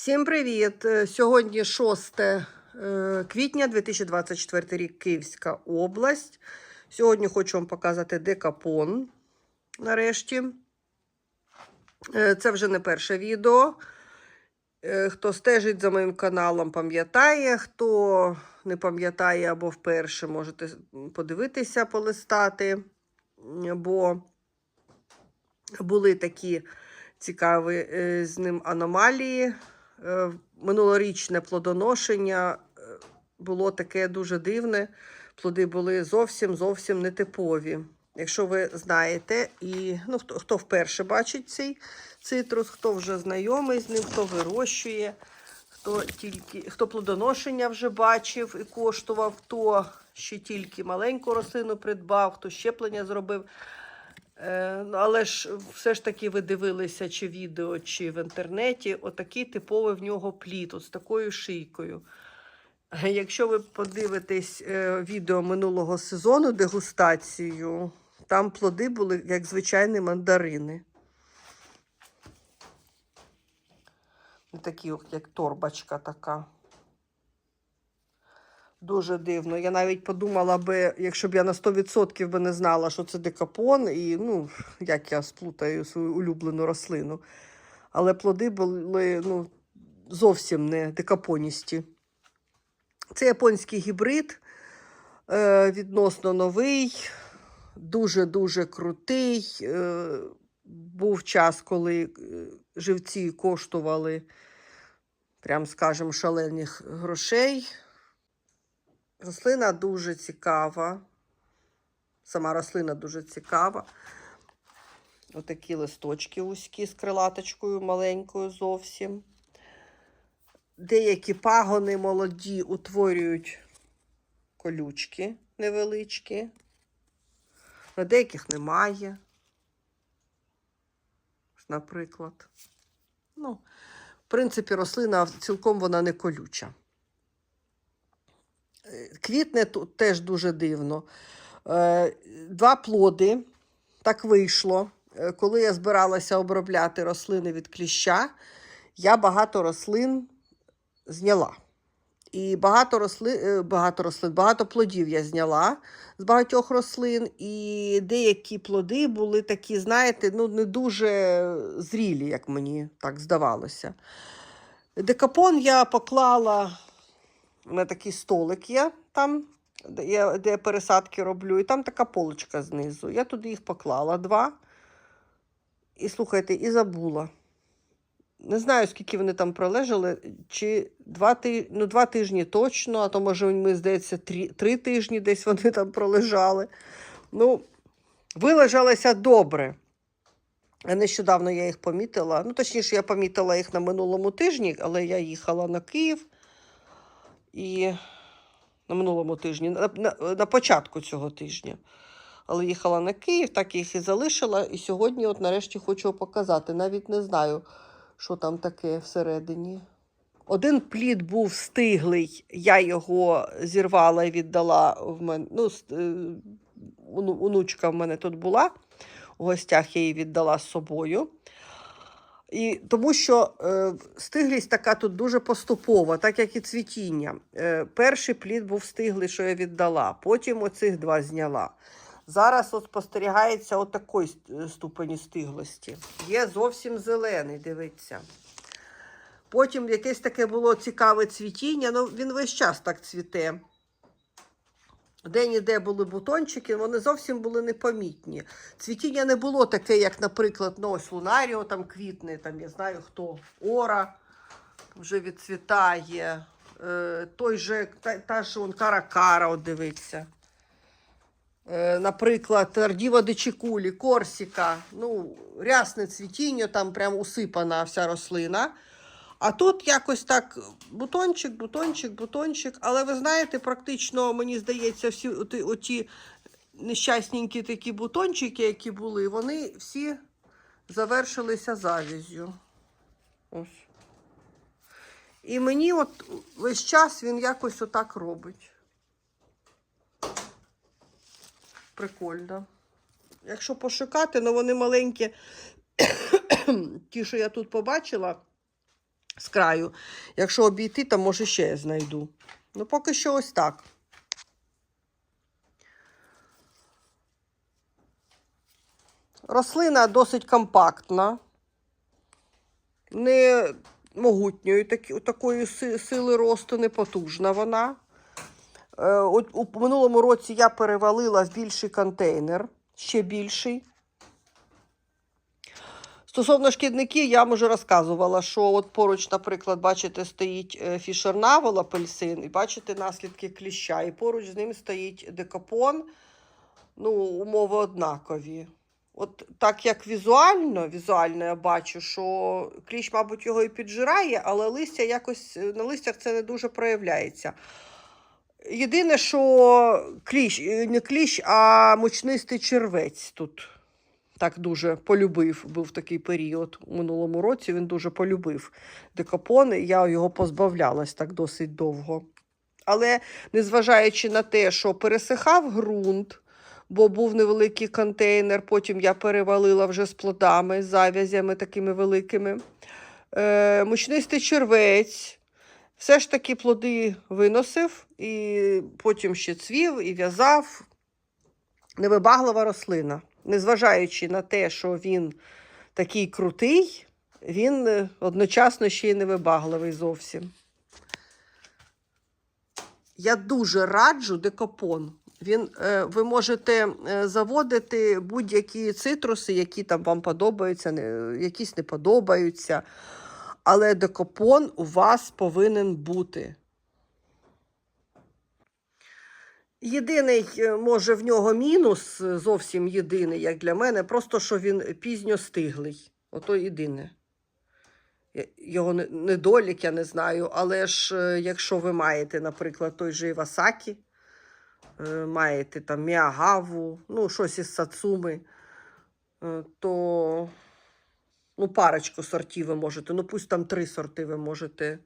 Всім привіт! Е, Сьогодні 6 е, квітня 2024 рік Київська область. Сьогодні хочу вам показати декапон. Нарешті. Е, Це вже не перше відео. Хто стежить за моїм каналом, пам'ятає. Хто не пам'ятає або вперше, можете подивитися, полистати. Бо були такі цікаві з ним аномалії. Е, Минулорічне плодоношення е, було таке дуже дивне. Плоди були зовсім зовсім нетипові. Якщо ви знаєте, і ну, хто, хто вперше бачить цей цитрус, хто вже знайомий з ним, хто вирощує, хто тільки хто плодоношення вже бачив і коштував, хто ще тільки маленьку рослину придбав, хто щеплення зробив. Е, ну, але ж все ж таки ви дивилися чи відео, чи в інтернеті. Отакий типовий в нього плід, от з такою шийкою. Якщо ви подивитесь е, відео минулого сезону дегустацію, там плоди були як звичайні мандарини. Такі, як торбочка така. Дуже дивно. Я навіть подумала би, якщо б я на 100% би не знала, що це декапон, і ну, як я сплутаю свою улюблену рослину. Але плоди були ну, зовсім не декапоністі. Це японський гібрид, е, відносно новий, дуже-дуже крутий. Е, був час, коли е, живці коштували, прям скажемо, шалених грошей. Рослина дуже цікава. Сама рослина дуже цікава. Отакі листочки вузькі з крилаточкою маленькою зовсім. Деякі пагони молоді утворюють колючки невеличкі. На деяких немає. Наприклад. Ну, в принципі, рослина цілком вона не колюча. Квітне тут теж дуже дивно. Е, Два плоди. Так вийшло. Е, Коли я збиралася обробляти рослини від кліща, я багато рослин зняла. І багато рослин, багато рослин, багато плодів я зняла з багатьох рослин, і деякі плоди були такі, знаєте, ну не дуже зрілі, як мені так здавалося. Декапон я поклала у мене такий столик є там, де я, де я пересадки роблю, і там така полочка знизу. Я туди їх поклала два. І слухайте, і забула. Не знаю, скільки вони там пролежали, чи два тижні, ну, два тижні точно, а то, може, мені здається, три, три тижні десь вони там пролежали. Ну, вилежалися добре. А Нещодавно я їх помітила. Ну, точніше, я помітила їх на минулому тижні, але я їхала на Київ. І на минулому тижні, на, на, на початку цього тижня. Але їхала на Київ, так їх і залишила. І сьогодні, от нарешті, хочу показати. Навіть не знаю, що там таке всередині. Один плід був стиглий, я його зірвала і віддала в мене. Ну, онучка в мене тут була. У гостях я її віддала з собою. І Тому що е, стиглість така тут дуже поступова, так як і цвітіння. Е, Перший плід був стиглий, що я віддала, потім оцих два зняла. Зараз от спостерігається отакої ступені стиглості. Є зовсім зелений, дивіться. Потім якесь таке було цікаве цвітіння, ну він весь час так цвіте. Де-ніде були бутончики, вони зовсім були непомітні. Цвітіння не було таке, як, наприклад, ну, ось Лунаріо там квітне, там я знаю хто, Ора вже відцвітає. Е, той же, та, та ж он Каракара, от дивиться. Е, наприклад, Ардіва Дичікулі, Корсіка. Ну, рясне цвітіння, там прям усипана вся рослина. А тут якось так бутончик, бутончик, бутончик. Але ви знаєте, практично, мені здається, всі оті, оті нещасненькі такі бутончики, які були, вони всі завершилися завізю. Ось. І мені от весь час він якось отак робить. Прикольно. Якщо пошукати, ну вони маленькі, ті, що я тут побачила. З краю. Якщо обійти, то може ще я знайду. Ну, поки що ось так. Рослина досить компактна, не могутньої такої сили росту, не потужна вона. Е, от у минулому році я перевалила в більший контейнер, ще більший. Стосовно шкідників, я вже розказувала, що от поруч, наприклад, бачите, стоїть е, Fisher апельсин, і бачите наслідки кліща, і поруч з ним стоїть декапон. Ну, умови однакові. От так як візуально, візуально я бачу, що кліщ, мабуть, його і піджирає, але листя якось е, на листях це не дуже проявляється. Єдине, що кліщ, е, не кліщ, а мучнистий червець тут так дуже полюбив. Був такий період у минулому році. Він дуже полюбив декапон, і я його позбавлялась так досить довго. Але незважаючи на те, що пересихав ґрунт, бо був невеликий контейнер, потім я перевалила вже з плодами, з зав'язями такими великими. Е, мучнистий червець. Все ж таки плоди виносив, і потім ще цвів і в'язав. Невибаглива рослина. Незважаючи на те, що він такий крутий, він е, одночасно ще й невибагливий зовсім. Я дуже раджу декапон. Він, е, ви можете е, заводити будь-які цитруси, які там вам подобаються, якісь не подобаються. Але декапон у вас повинен бути. Єдиний, е, може, в нього мінус, е, зовсім єдиний, як для мене, просто що він пізньо стиглий. Ото єдине. Його недолік, я не знаю. Але ж е, якщо ви маєте, наприклад, той же Івасакі, маєте там Міагаву, ну, щось із Сацуми, то ну, парочку сортів ви можете, ну пусть там три сорти ви можете.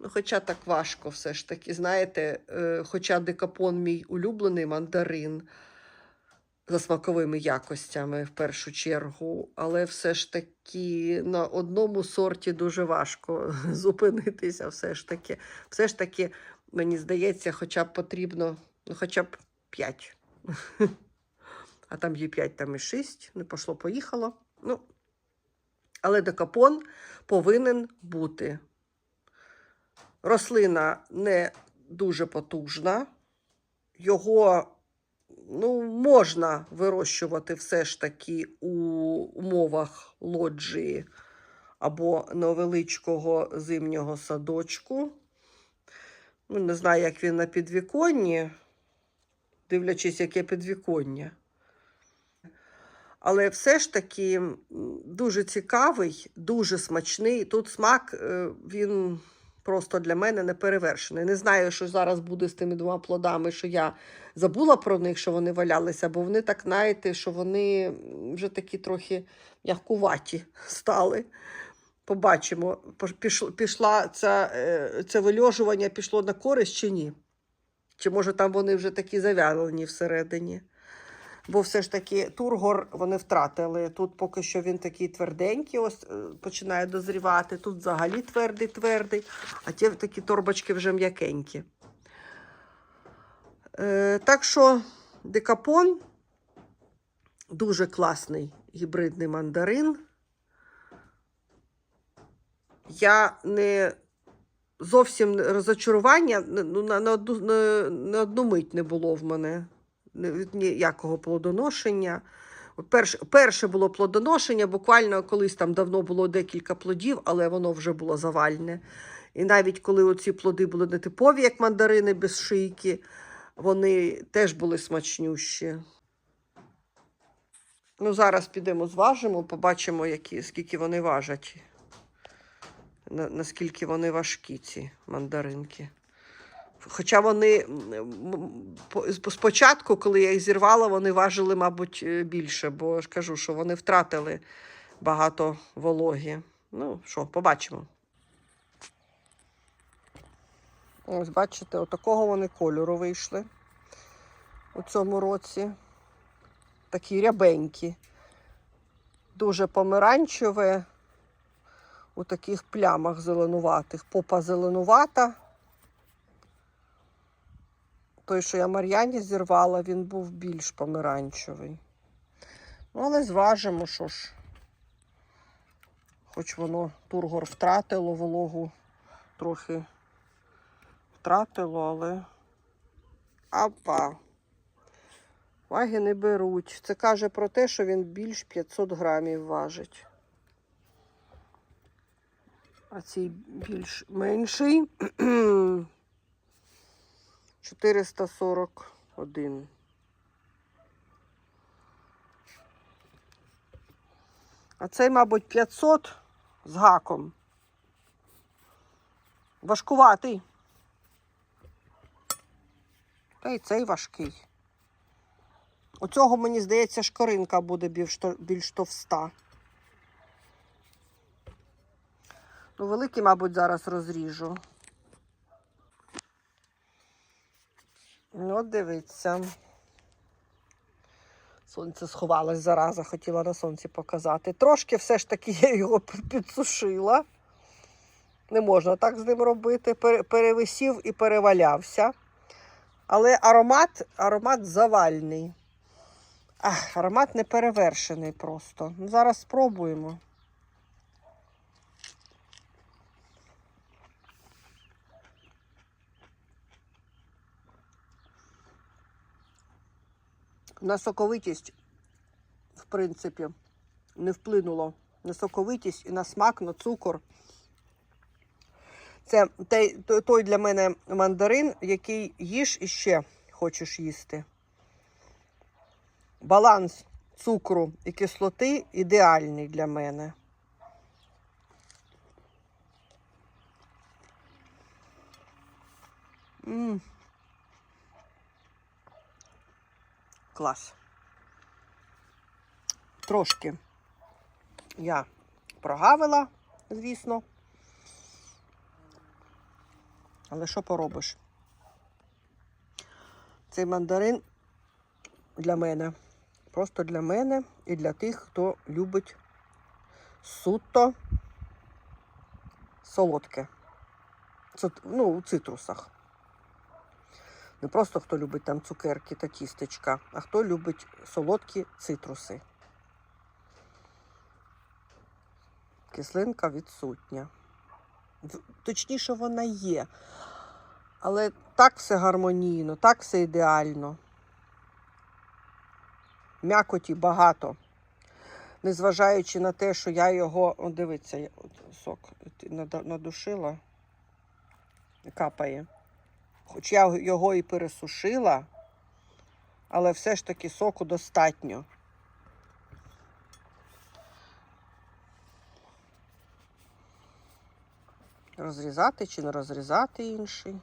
Ну, хоча так важко все ж таки. Знаєте, е, хоча декапон мій улюблений мандарин за смаковими якостями в першу чергу, але все ж таки на одному сорті дуже важко зупинитися. Все ж таки, все ж таки, мені здається, хоча б потрібно, ну, хоча б 5. А там є 5, там і 6, не пошло, поїхало. Ну, але декапон повинен бути. Рослина не дуже потужна, його ну, можна вирощувати все ж таки у умовах лоджії або невеличкого зимнього садочку. Ну, не знаю, як він на підвіконні, дивлячись, яке підвіконня. Але все ж таки дуже цікавий, дуже смачний. Тут смак, е, він просто для мене не перевершений. Не знаю, що зараз буде з тими двома плодами, що я забула про них, що вони валялися, бо вони так, знаєте, що вони вже такі трохи м'якуваті стали. Побачимо, пішла ця, е, це вильожування пішло на користь чи ні? Чи може там вони вже такі завялені всередині? Бо все ж таки тургор вони втратили. Тут поки що він такий тверденький, ось е, починає дозрівати. Тут взагалі твердий, твердий, а ті такі торбочки вже м'якенькі. Е, так що декапон дуже класний гібридний мандарин. Я не зовсім розочарування ну, на, на, одну, на, на одну мить не було в мене не- ніякого плодоношення. Перше, перше було плодоношення, буквально колись там давно було декілька плодів, але воно вже було завальне. І навіть коли оці плоди були не типові, як мандарини без шийки, вони теж були смачнющі. Ну, зараз підемо зважимо, побачимо, які, скільки вони важать. Наскільки вони важкі, ці мандаринки. Хоча вони спочатку, коли я їх зірвала, вони важили, мабуть, е, більше, бо ж кажу, що вони втратили багато вологі. Ну, що, побачимо. Ось, бачите, отакого вони кольору вийшли у цьому році. Такі рябенькі. Дуже помаранчеве. у таких плямах зеленуватих. Попа зеленувата. Той, що я Мар'яні зірвала, він був більш помаранчевий. Ну, але зважимо, що ж. Хоч воно тургор втратило вологу, трохи втратило, але. Апа. Ваги не беруть. Це каже про те, що він більш 500 грамів важить. А цей більш менший 441. А цей, мабуть, 500 з гаком. Важкуватий. Та й цей важкий. У цього, мені здається, шкоринка буде більш товста. Ну, великий, мабуть, зараз розріжу. Ну, дивіться. Сонце сховалось зараза, хотіла на сонці показати. Трошки все ж таки я його підсушила. Не можна так з ним робити. Перевисів і перевалявся. Але аромат, аромат завальний. Ах, аромат не перевершений просто. Ну, зараз спробуємо. На соковитість, в принципі, не вплинуло на соковитість і на смак, на цукор. Це той, для мене мандарин, який їш і ще хочеш їсти. Баланс цукру і кислоти ідеальний для мене. м Клас. Трошки я прогавила, звісно. Але що поробиш? Цей мандарин для мене. Просто для мене і для тих, хто любить суто солодке. Це, ну, у цитрусах. Не просто хто любить там цукерки та тістечка, а хто любить солодкі цитруси. Кислинка відсутня. Точніше, вона є. Але так все гармонійно, так все ідеально. М'якоті багато. Незважаючи на те, що я його, о, дивіться, сок надушила, капає. Хоч я його і пересушила, але все ж таки соку достатньо. Розрізати чи не розрізати інший.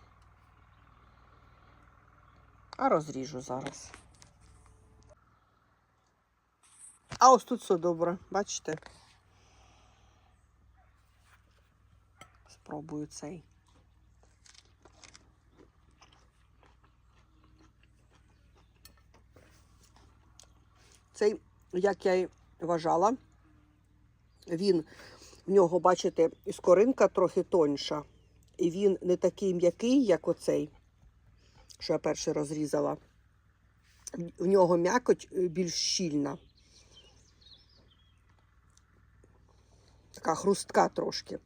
А розріжу зараз. А ось тут все добре, бачите? Спробую цей. Цей, як я й вважала, він в нього, бачите, іскоринка трохи тоньша. І він не такий м'який, як оцей, що я перший розрізала. В нього м'якоть е, більш щільна. Така хрустка трошки.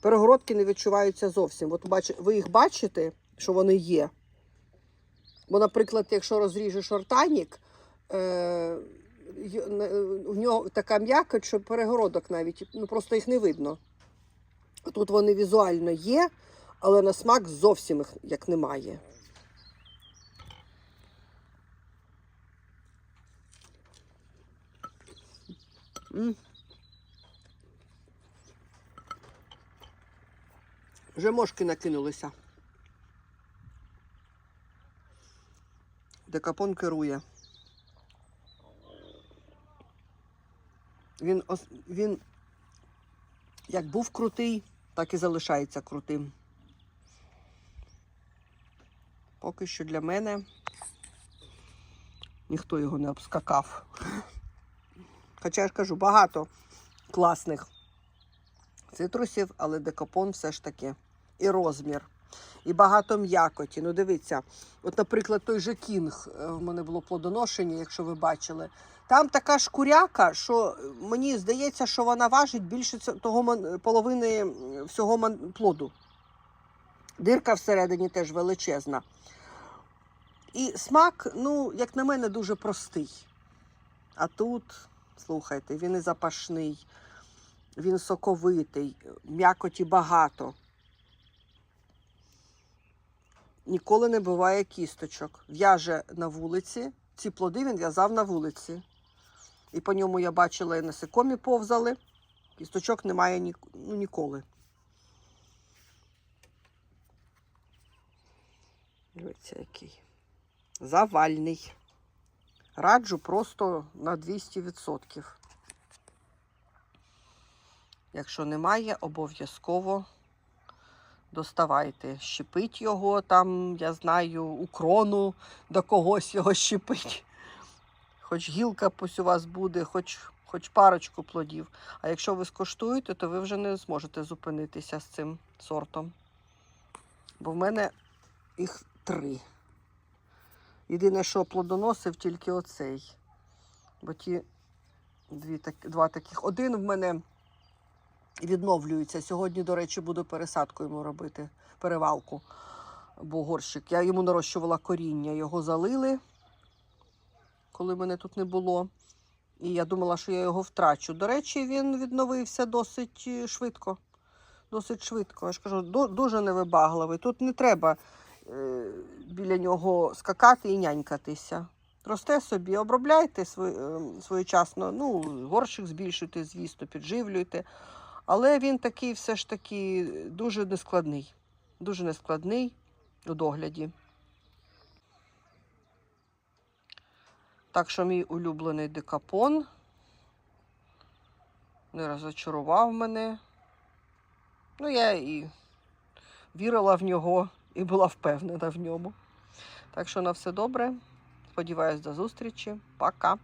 Перегородки не відчуваються зовсім. От ви їх бачите, що вони є. Бо, наприклад, якщо розріжеш ортанік, е, в нього така м'якоть, що перегородок навіть ну, просто їх не видно. Тут вони візуально є, але на смак зовсім їх як немає. Вже мошки накинулися. Декапон керує. Він, він як був крутий, так і залишається крутим. Поки що для мене ніхто його не обскакав. Хоча я ж кажу, багато класних цитрусів, але декапон все ж таки. І розмір. І багато м'якоті. Ну, дивіться, от, наприклад, той же кінг е, в мене було плодоношення, якщо ви бачили. Там така шкуряка, що мені здається, що вона важить більше того половини всього плоду. Дирка всередині теж величезна. І смак, ну, як на мене, дуже простий. А тут, слухайте, він і запашний, він соковитий, м'якоті багато. Ніколи не буває кісточок. В'яже на вулиці. Ці плоди він в'язав на вулиці. І по ньому я бачила і насекомі повзали. Кісточок немає ні, ну, ніколи. Дивіться, який. Завальний. Раджу просто на 200%. Якщо немає, обов'язково доставайте. Щепить його там, я знаю, у крону до когось його щепить. Хоч гілка пусть у вас буде, хоч, хоч парочку плодів. А якщо ви скоштуєте, то ви вже не зможете зупинитися з цим сортом. Бо в мене їх три. Єдине, що плодоносив тільки оцей. Бо ті дві, так, два таких. Один в мене відновлюється. Сьогодні, до речі, буду пересадку йому робити, перевалку. Бо горщик. Я йому нарощувала коріння, його залили, коли мене тут не було. І я думала, що я його втрачу. До речі, він відновився досить е, швидко. Досить швидко. Я ж кажу, дуже невибагливий. Тут не треба е, біля нього скакати і нянькатися. Росте собі, обробляйте свої, е, своєчасно. Ну, горщик збільшуйте, звісно, підживлюйте. Але він такий все ж таки дуже нескладний. Дуже нескладний у догляді. Так що мій улюблений декапон не розочарував мене. Ну, я і вірила в нього і була впевнена в ньому. Так що на все добре. Сподіваюсь, до зустрічі. Пока.